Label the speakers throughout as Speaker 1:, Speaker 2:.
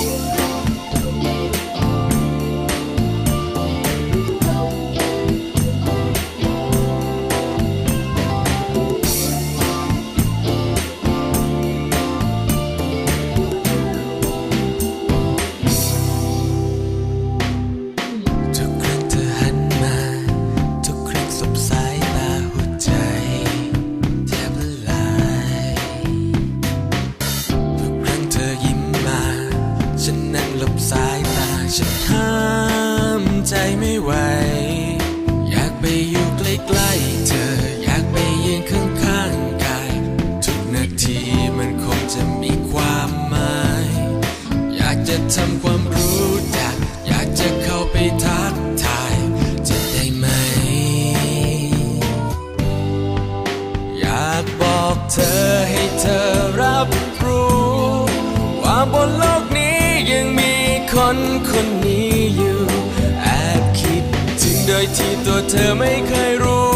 Speaker 1: ทุ บนโลกนี้ยังมีคนคนนี้อยู่แอบคิดถึงโดยที่ตัวเธอไม่เคยรู้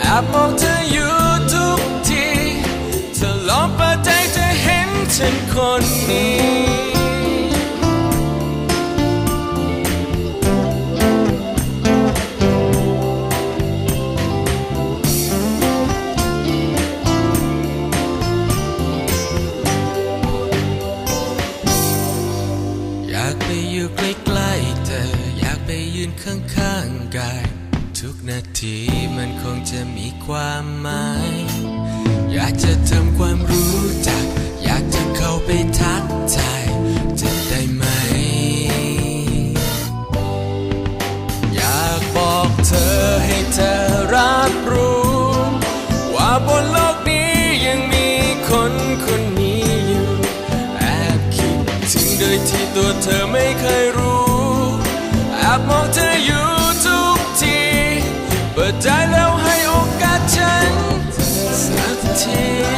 Speaker 1: แอบมองเธออยู่ทุกทีเธอลองเปิดใจจะเห็นฉันคนนี้ ความหมาย อยากจะทำความรู้จัก อยากจะเข้าไปทักทายจะได้ไหม อยากบอกเธอให้เธอรับรู้ ว่าบนโลกนี้ยังมีคนคนนี้อยู่แอบคิดถึงโดยที่ตัวเธอไม่เคยรู้แอบมองเธอ 情。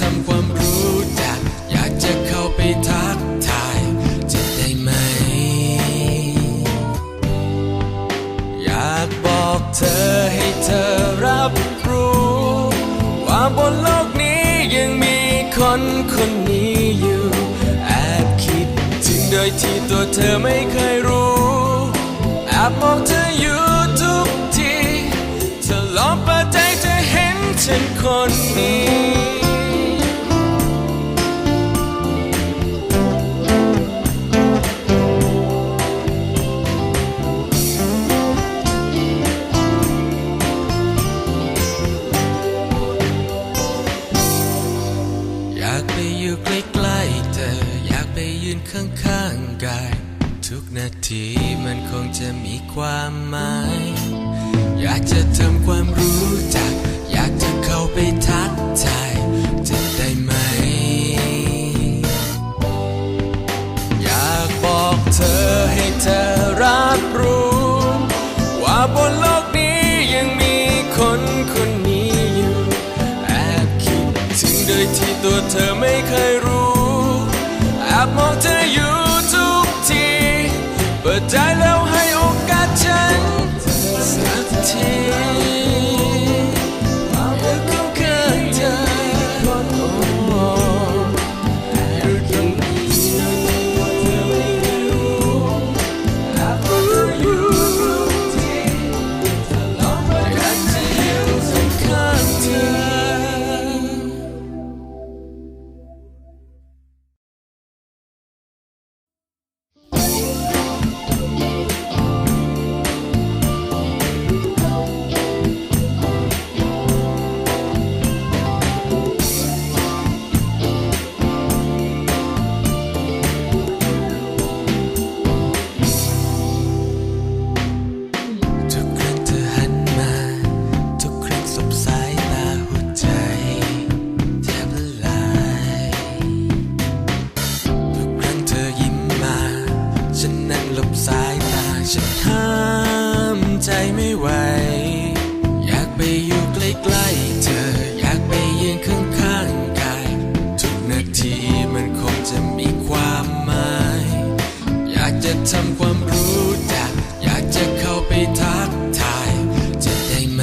Speaker 1: ทำความรู้จักอยากจะเข้าไปทักทายจะได้ไหม อยากบอกเธอให้เธอรับรู้ ว่าบนโลกนี้ยังมีคนคนนี้อยู่แอบคิดถึงโดยที่ตัวเธอไม่เคยรู้แอบมองเธออยู่ทุกทีเธอลองเปิดใจจะเห็นฉันคนนี้ ไม่เคยรู้แอบมองเธอ ทำความรู้จักอยากจะเข้าไปทักทาย จะได้ไหม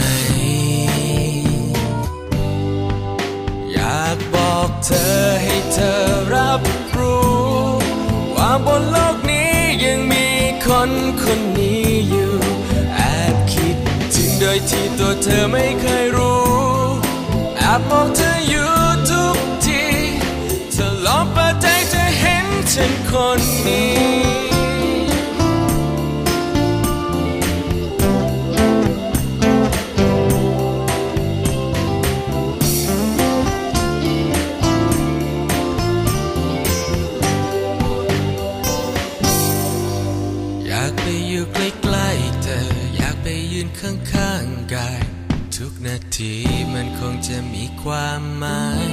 Speaker 1: อยากบอกเธอให้เธอรับรู้ ว่าบนโลกนี้ยังมีคนคนนี้อยู่แอบคิดถึงโดยที่ตัวเธอไม่เคยรู้แอบมองเธออยู่ทุกทีเธอลองเปิดใจจะเห็นฉันคนนี้ จะมีความหมาย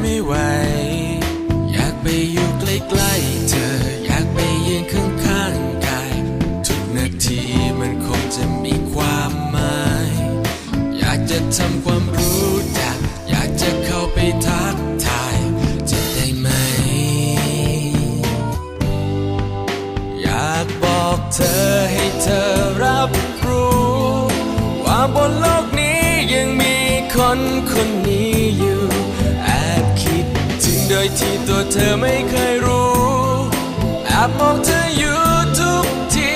Speaker 1: ไม่ไหว อยากไปอยู่ใกล้ๆเธอ อยากไปยืนข้างๆกาย ทุกนาทีมันคงจะมีความหมาย อยากจะทำความรู้จัก อยากจะเข้าไปทักทาย จะได้ไหม อยากบอกเธอให้เธอรับรู้ ว่าบนโลก อไม่เคยรู้แอบมองเธออยู่ทุกที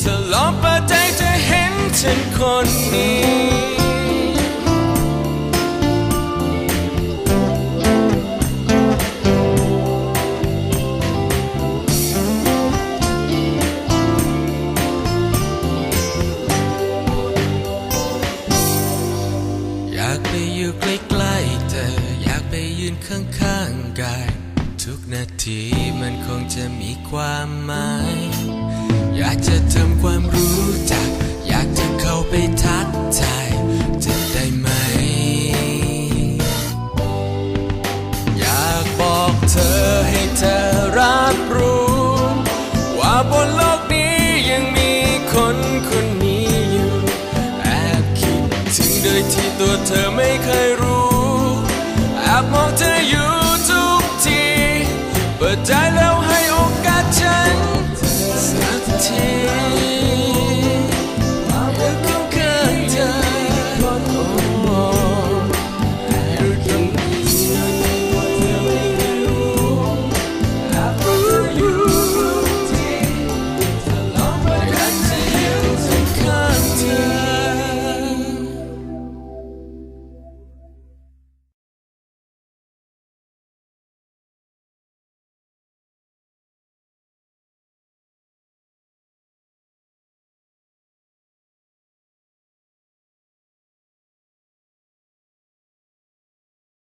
Speaker 1: เธอลองเปิดใจจะเห็นฉันคนนี้อยากไปอยู่ใกล้ๆเธออยากไปยืนข้างๆีมันคงจะมีความหมาย อยากจะทำความรู้จัก